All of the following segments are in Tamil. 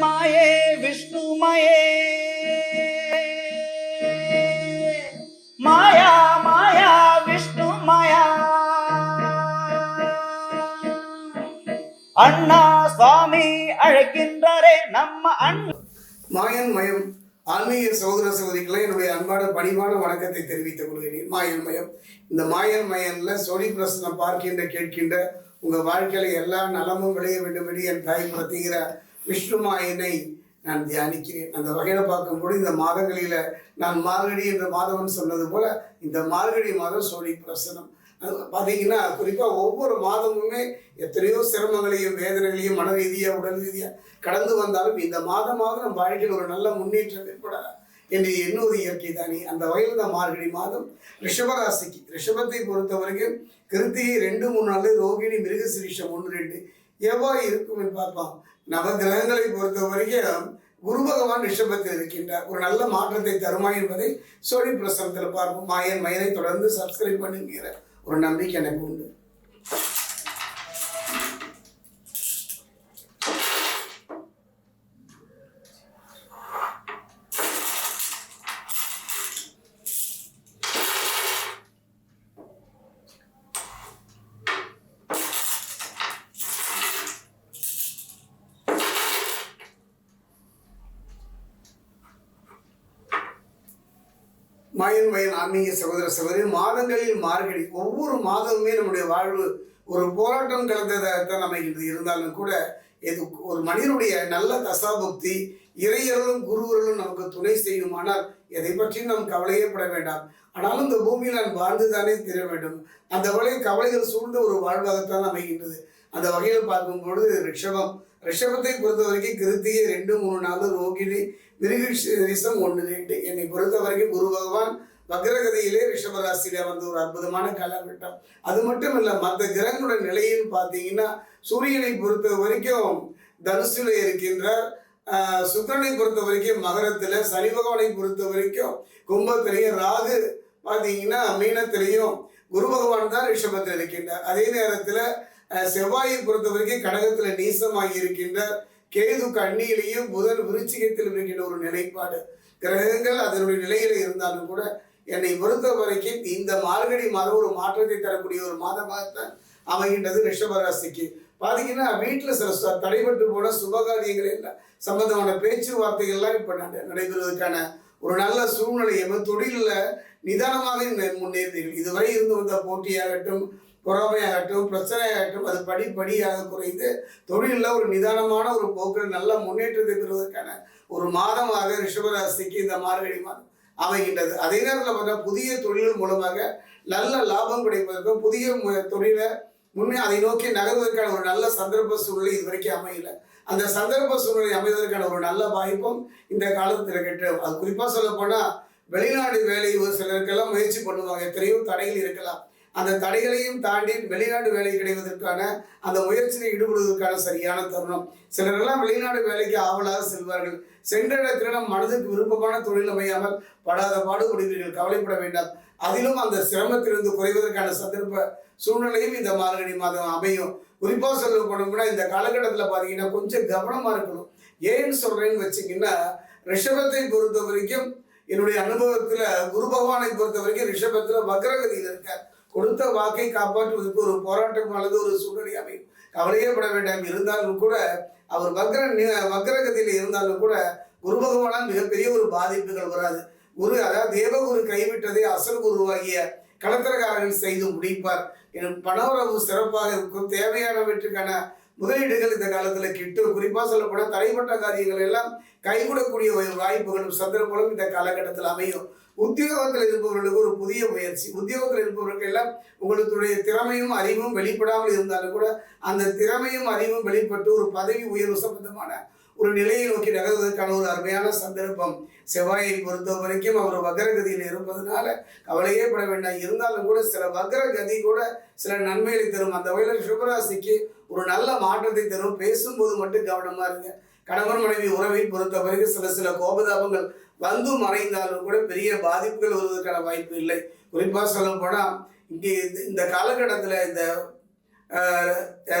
மாயே விஷ்ணுமயே. மாயா மாயா விஷ்ணு மாயா அண்ணா சுவாமி அழைக்கின்றாரே நம்ம அண்ணா மாயன் மயம் ஆன்மீக சகோதர சகோதரிகளை என்னுடைய அன்பான பணிவான வணக்கத்தை தெரிவித்துக் கொள்கிறேன். மாயன் மயம் இந்த மாயன் மயன்ல சோழி பிரசனம் பார்க்கின்ற கேட்கின்ற உங்க வாழ்க்கையில எல்லா நலமும் விளைய வேண்டும் என்று என் தாய் பிரத்திகிற விஷ்ணுமாயனை நான் தியானிக்கிறேன். அந்த வகையில் பார்க்கும்போது இந்த மாதங்களில் நான் மார்கழி என்ற மாதவன் சொன்னது போல இந்த மார்கழி மாதம் சோழி பிரசனம். அது பார்த்தீங்கன்னா குறிப்பாக ஒவ்வொரு மாதமுமே எத்தனையோ சிரமங்களையும் வேதனைகளையும் மன ரீதியாக உடல் ரீதியாக கடந்து வந்தாலும் இந்த மாதமாக நம் வாழ்க்கையில் ஒரு நல்ல முன்னேற்றம் ஏற்பட என்று எண்ணுவது இயற்கை தானே. அந்த வகையில் தான் மார்கழி மாதம் ரிஷபராசிக்கு. ரிஷபத்தை பொறுத்த வரைக்கும் கிருத்திகை ரெண்டு மூணு நாள் ரோகிணி மிருகசிரீஷம் ஒன்று ரெண்டு. எவ்வாறு இருக்கும் என்று பார்ப்போம். நவ கிரகங்களை பொறுத்த வரைக்கும் குரு பகவான் ரிஷபத்தில் இருக்கின்றார் ஒரு நல்ல மாற்றத்தை தருமா என்பதை சோழி பிரசனத்தில் பார்ப்போம். மாயன் மயனை தொடர்ந்து சப்ஸ்கிரைப் பண்ணுங்கிற ஒரு நம்பிக்கை எனக்கு உண்டு. மயன் மயன் ஆன்மீக சகோதர சகோதரி மாதங்களில் மார்கழி ஒவ்வொரு மாதமுமே நம்முடைய வாழ்வு ஒரு போராட்டம் கலந்ததாகத்தான் அமைகிறது இருந்தாலும் கூட இது ஒரு மனிதனுடைய நல்ல தசாபுக்தி இறையர்களும் குருவர்களும் நமக்கு துணை செய்யுமானால் எதை பற்றியும் நாம் கவலையே பட வேண்டாம். ஆனாலும் இந்த பூமியில் நான் வாழ்ந்து தானே தீர வேண்டும். அந்த வகையில் கவலைகள் சூழ்ந்த ஒரு வாழ்வாகத்தான் அமைகின்றது. அந்த வகையில் பார்க்கும் பொழுது ரிஷபம் ரிஷபத்தை பொறுத்த வரைக்கும் கிருத்திகை ரெண்டு மூணு நாலு ரோகிணி மிருகிஷம் ஒன்று ரெண்டு. என்னை பொறுத்த வரைக்கும் குரு பகவான் வக்ரகதியிலே ரிஷபராசியில வந்து ஒரு அற்புதமான காலகட்டம். அது மட்டும் இல்லை மற்ற கிரகங்களோட நிலையின்னு பார்த்தீங்கன்னா சூரியனை பொறுத்த வரைக்கும் தனுசுல இருக்கின்றார். சுக்கரனை பொறுத்த வரைக்கும் மகரத்தில் சனி பகவானை பொறுத்த வரைக்கும் கும்பத்திலையும் ராகு பார்த்தீங்கன்னா மீனத்திலையும் குரு பகவான் தான் ரிஷபத்தில் இருக்கின்றார். அதே நேரத்தில் செவ்வாயை பொறுத்த வரைக்கும் கடகத்தில் நீசமாகி இருக்கின்ற கேது கண்ணியிலையும் முதல் விருச்சிகத்தில் இருக்கின்ற ஒரு நிலைப்பாடு. கிரகங்கள் அதனுடைய நிலையில இருந்தாலும் கூட என்னை பொறுத்த வரைக்கும் இந்த மார்கழி மாதம் ஒரு மாற்றத்தை தரக்கூடிய ஒரு மாதமாகத்தான் அமைகின்றது ரிஷபராசிக்கு. பார்த்தீங்கன்னா வீட்டில் சில ச- தடைபட்டு போன சுபகாரியங்கள் எல்லாம் சம்பந்தமான பேச்சுவார்த்தைகள்லாம் இப்போ நட நடைபெறுவதற்கான ஒரு நல்ல சூழ்நிலை எம தொழிலில் நிதானமாக முன்னேறினீர்கள் இதுவரை இருந்து வந்த போட்டியாகட்டும் பொறாமையாகட்டும் பிரச்சனையாகட்டும் அது படிப்படியாக குறைந்து தொழிலில் ஒரு நிதானமான ஒரு போக்கில் நல்ல முன்னேற்றத்தை பெறுவதற்கான ஒரு மாதமாக ரிஷபராசிக்கு இந்த மார்கழி மாதம் அமைகின்றது. அதே நேரத்தில் பார்த்தா புதிய தொழில் மூலமாக நல்ல லாபம் கிடைப்பதற்கும் புதிய தொழிலை முன்னே அதை நோக்கி நகர்வதற்கான ஒரு நல்ல சந்தர்ப்ப சூழ்நிலை இது வரைக்கும் அமையல. அந்த சந்தர்ப்ப சூழ்நிலை அமைவதற்கான ஒரு நல்ல வாய்ப்பும் இந்த காலத்தில் கிட்ட அது குறிப்பாக சொல்ல போனால் வெளிநாடு வேலை ஒரு சிலருக்கெல்லாம் முயற்சி பண்ணுவாங்க எத்தனையோ தடைகள் இருக்கலாம். அந்த தடைகளையும் தாண்டி வெளிநாடு வேலை கிடைவதற்கான அந்த முயற்சியில் ஈடுபடுவதற்கான சரியான தருணம். சிலரெல்லாம் வெளிநாடு வேலைக்கு ஆவலாக செல்வார்கள். சென்ற இடத்துல நம் மனதுக்கு விருப்பமான தொழில் அமையாமல் படாத பாடுபடுவீர்கள் கவலைப்பட வேண்டாம். அதிலும் அந்த சிரமத்திலிருந்து குறைவதற்கான சந்தர்ப்ப சூழ்நிலையும் இந்த மார்கழி மாதம் அமையும். குறிப்பாக சொல்ல போனோம்னா இந்த காலகட்டத்தில் பார்த்தீங்கன்னா கொஞ்சம் கவனமாக இருக்கணும். ஏன்னு சொல்கிறேன்னு வச்சிங்கன்னா ரிஷபத்தை பொறுத்த வரைக்கும் என்னுடைய அனுபவத்தில் குரு பகவானை பொறுத்த வரைக்கும் ரிஷபத்தில் வக்ரகதியில் இருக்கார். கொடுத்த வாக்கை காப்பாற்றுவதற்கு ஒரு போராட்டம் அல்லது ஒரு சூழ்நிலை அமையும். கவலையேப்பட வேண்டாம். இருந்தாலும் கூட அவர் வக்ர வக்ரகத்தில் இருந்தாலும் கூட குரு பகவானால் மிகப்பெரிய ஒரு பாதிப்புகள் வராது. குரு அதாவது தேவகுரு கைவிட்டதை அசல் குருவாகிய களத்திரக்காரர்கள் செய்து முடிப்பார். என் பணவரவு சிறப்பாக இருக்கும். தேவையானவற்றுக்கான முதலீடுகள் இந்த காலத்தில் கிட்டும் குறிப்பாக சொல்லப்போனால் தடைப்பட்ட காரியங்கள் எல்லாம் கைவிடக்கூடிய ஒரு வாய்ப்புகளும் சந்தர்ப்பங்களும் இந்த காலகட்டத்தில் அமையும். உத்தியோகத்தில் இருப்பவர்களுக்கு ஒரு புதிய முயற்சி. உத்தியோகத்தில் இருப்பவர்களுக்கு எல்லாம் உங்களுடைய திறமையும் அறிவும் வெளிப்படாமல் இருந்தாலும் கூட அந்த திறமையும் அறிவும் வெளிப்பட்டு ஒரு பதவி உயர்வு சம்பந்தமான ஒரு நிலையை நோக்கி நகர்வதற்கான ஒரு அருமையான சந்தர்ப்பம். செவ்வாயை பொறுத்த வரைக்கும் அவர் வக்ரகதியில் இருப்பதனால கவலையே பட வேண்டாம். இருந்தாலும் கூட சில வக்ரகதி கூட சில நன்மைகளை தரும். அந்த வகையில் சுபராசிக்கு ஒரு நல்ல மாற்றத்தை தரும். பேசும்போது மட்டும் கவனமா இருங்க. கணவன் மனைவி உறவை பொறுத்த வரைக்கும் சில சில கோபதாபங்கள் வந்து மறைந்தாலும் கூட பெரிய பாதிப்புகள் வருவதற்கான வாய்ப்பு இல்லை. குறிப்பாக சொல்ல போனால் இங்கே இந்த- இந்த காலகட்டத்தில் இந்த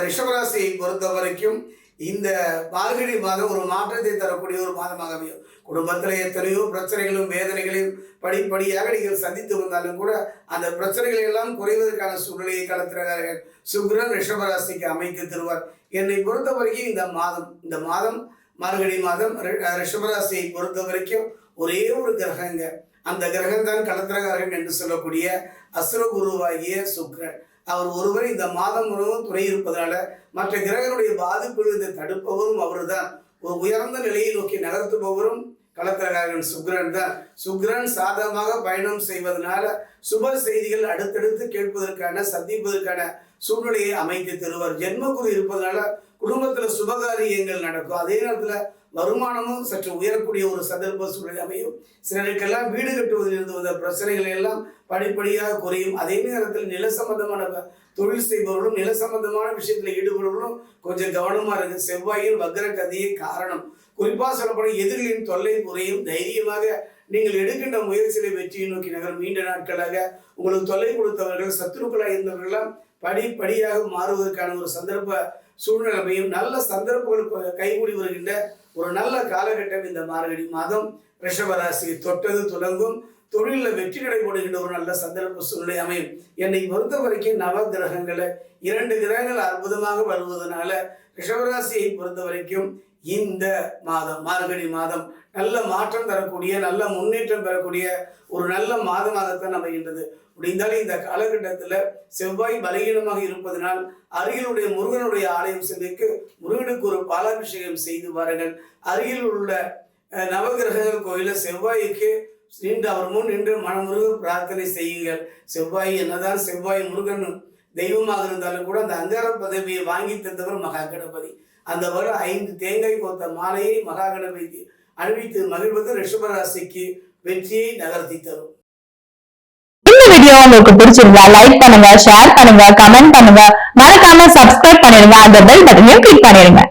ரிஷபராசியை பொறுத்த வரைக்கும் இந்த மார்கழி மாதம் ஒரு மாற்றத்தை தரக்கூடிய ஒரு மாதமாக அமையும். குடும்பத்தில் எத்தனையோ பிரச்சனைகளும் வேதனைகளையும் படிப்படியாக நீங்கள் சந்தித்து வந்தாலும் கூட அந்த பிரச்சனைகளை எல்லாம் குறைவதற்கான சூழ்நிலையை கலத்துறார்கள் சுக்ரன் ரிஷபராசிக்கு அமைத்து தருவார். என்னை பொறுத்த வரைக்கும் இந்த மாதம் இந்த மாதம் மார்கழி மாதம் ரி- ரிஷபராசியை பொறுத்த வரைக்கும் ஒரே ஒரு கிரகங்க. அந்த கிரகம் தான் கலத்திரகாரகன் என்று சொல்லக்கூடிய அசுரகுருவாகிய சுக்ரன். அவர் ஒருவர் இந்த மாதம் முழுவதும் துணை இருப்பதனால மற்ற கிரகனுடைய பாதிப்பிலிருந்து தடுப்பவரும் அவர்தான். ஒரு உயர்ந்த நிலையை நோக்கி நகர்த்துபவரும் களத்திரகாரன் சுக்ரன் தான். சுக்கிரன் சாதகமாக பயணம் செய்வதனால சுப செய்திகள் அடுத்தடுத்து கேட்பதற்கான சந்திப்பதற்கான சூழ்நிலையை அமைத்து தருவார். ஜென்மகுரு இருப்பதனால குடும்பத்துல சுபகாரியங்கள் நடக்கும். அதே நேரத்துல வருமானமும் சற்று உயரக்கூடிய ஒரு சந்தர்ப்ப சூழல் அமையும். சிலருக்கெல்லாம் வீடு கட்டுவதில் இருந்து வந்த பிரச்சனைகள் எல்லாம் படிப்படியாக குறையும். அதே நேரத்தில் நில சம்பந்தமான தொழில் செய்பவர்களும் நில சம்பந்தமான விஷயத்தில் ஈடுபடுவர்களும் கொஞ்சம் கவனமாக இருக்கு செவ்வாயின் வக்ர கதியே காரணம். குறிப்பாக சொல்லப்படும் எதிரிகளின் தொல்லை குறையும். தைரியமாக நீங்கள் எடுக்கின்ற முயற்சிகளை வெற்றியை நோக்கி நகரும். நீண்ட நாட்களாக உங்களுக்கு தொல்லை கொடுத்தவர்கள் சத்துருக்களாக இருந்தவர்களெல்லாம் படிப்படியாக மாறுவதற்கான ஒரு சந்தர்ப்ப சூழ்நிலைமையும் நல்ல சந்தர்ப்பங்கள் கைகூடி வருகின்ற ஒரு நல்ல காலகட்டம் இந்த மார்கழி மாதம். ரிஷபராசியை தொட்டது தொடங்கும். தொழிலில் வெற்றி நடைபெறுகின்ற ஒரு நல்ல சந்தர்ப்ப சூழ்நிலை அமையும். என்னை பொறுத்த வரைக்கும் நவ கிரகங்களை இரண்டு கிரகங்கள் அற்புதமாக வருவதனால ரிஷபராசியை பொறுத்த வரைக்கும் இந்த மாதம் மார்கழி மாதம் நல்ல மாற்றம் தரக்கூடிய நல்ல முன்னேற்றம் பெறக்கூடிய ஒரு நல்ல மாதமாகத்தான் அமைகின்றது முடிந்தாலும் இந்த காலகட்டத்தில் செவ்வாய் பலகீனமாக இருப்பதனால் அருகிலுடைய முருகனுடைய ஆலயம் சென்றிருக்கு முருகனுக்கு ஒரு பாலாபிஷேகம் செய்து வாருங்கள். அருகில் உள்ள நவகிரகங்கள் கோயில செவ்வாய்க்கு நின்று அவர் முன் நின்று மனமுருக பிரார்த்தனை செய்யுங்கள். செவ்வாய் என்னதான் செவ்வாய் முருகன் தெய்வமாக இருந்தாலும் கூட அந்த அங்கார பதவியை வாங்கி தந்தவர் மகா கணபதி. அந்த வருடம் ஐந்து தேங்காய் கோத்த மாலையை மகா கணபதி அணிவித்து மகிழ்வது ரிஷபராசிக்கு வெற்றியை நகர்த்தி தரும். இந்த வீடியோ உங்களுக்கு பிடிச்சிருந்தா லைக் பண்ணுங்க ஷேர் பண்ணுங்க கமெண்ட் பண்ணுங்க. மறக்காம சப்ஸ்கிரைப் பண்ணிருங்க அந்த பெல் பட்டனையும் கிளிக் பண்ணிருங்க.